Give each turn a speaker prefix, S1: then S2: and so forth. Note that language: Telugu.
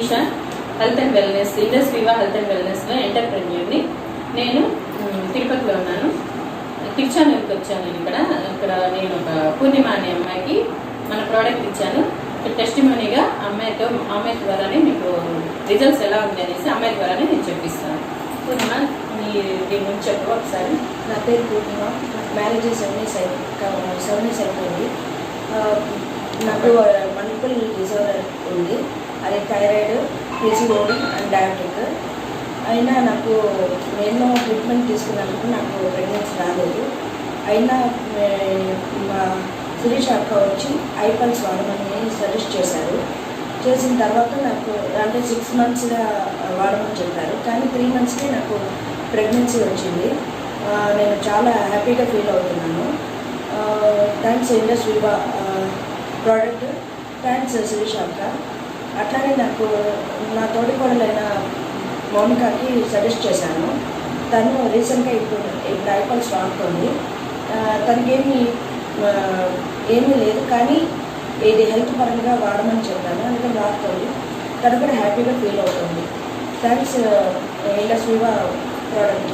S1: Isha health and wellness Indus Viva health and వెల్నెస్లో ఎంటర్ప్రెన్యూర్ని నేను తిరుపతిలో ఉన్నాను. తిరుచానూరుకి వచ్చాను నేను ఇక్కడ. ఇక్కడ నేను ఒక పూర్ణిమ అనే అమ్మాయికి మన ప్రోడక్ట్ ఇచ్చాను. టెస్టిమోనీగా అమ్మాయితో అమ్మాయి ద్వారానే మీకు రిజల్ట్స్ ఎలా ఉంది అనేసి అమ్మాయి ద్వారానే నేను చెప్పిస్తాను. పూర్ణిమ మీ దీని గురించి చెప్పు ఒకసారి.
S2: నా పేరు పూర్ణిమ. నాకు మ్యారేజ్ సెవెన్ ఇయర్స్ సెవెన్ అయిపోయింది. నాకు మల్టిపుల్ అదే థైరాయిడ్ పీసీఓడి అండ్ డయాబెటిక్. అయినా నాకు నేను ట్రీట్మెంట్ తీసుకున్నందుకు నాకు ప్రెగ్నెన్సీ రాలేదు. అయినా మే- మా శిరీష్ అక్క వచ్చి ఐపల్స్ వాడమని సజెస్ట్ చేశారు. చేసిన తర్వాత నాకు అంటే సిక్స్ మంత్స్గా వాడమని చెప్పారు. కానీ త్రీ మంత్స్కే నాకు ప్రెగ్నెన్సీ వచ్చింది. నేను చాలా హ్యాపీగా ఫీల్ అవుతున్నాను. Thanks Indus Viva product. Thanks Shirish అక్క. అట్లానే నాకు నా తోడికోడలైన మౌనికాకి సజెస్ట్ చేశాను. తను రీసెంట్గా ఇప్పుడు ఇప్పుడు ఐపల్స్ వాడుతుంది ఆ, తనకేమీ ఏమీ లేదు. కానీ ఇది హెల్త్ పరంగా వాడమని చెప్పాను. అందుకని వాడుతుంది తను కూడా హ్యాపీగా ఫీల్ అవుతుంది. థ్యాంక్స్ ఇలా వివా ప్రోడక్ట్.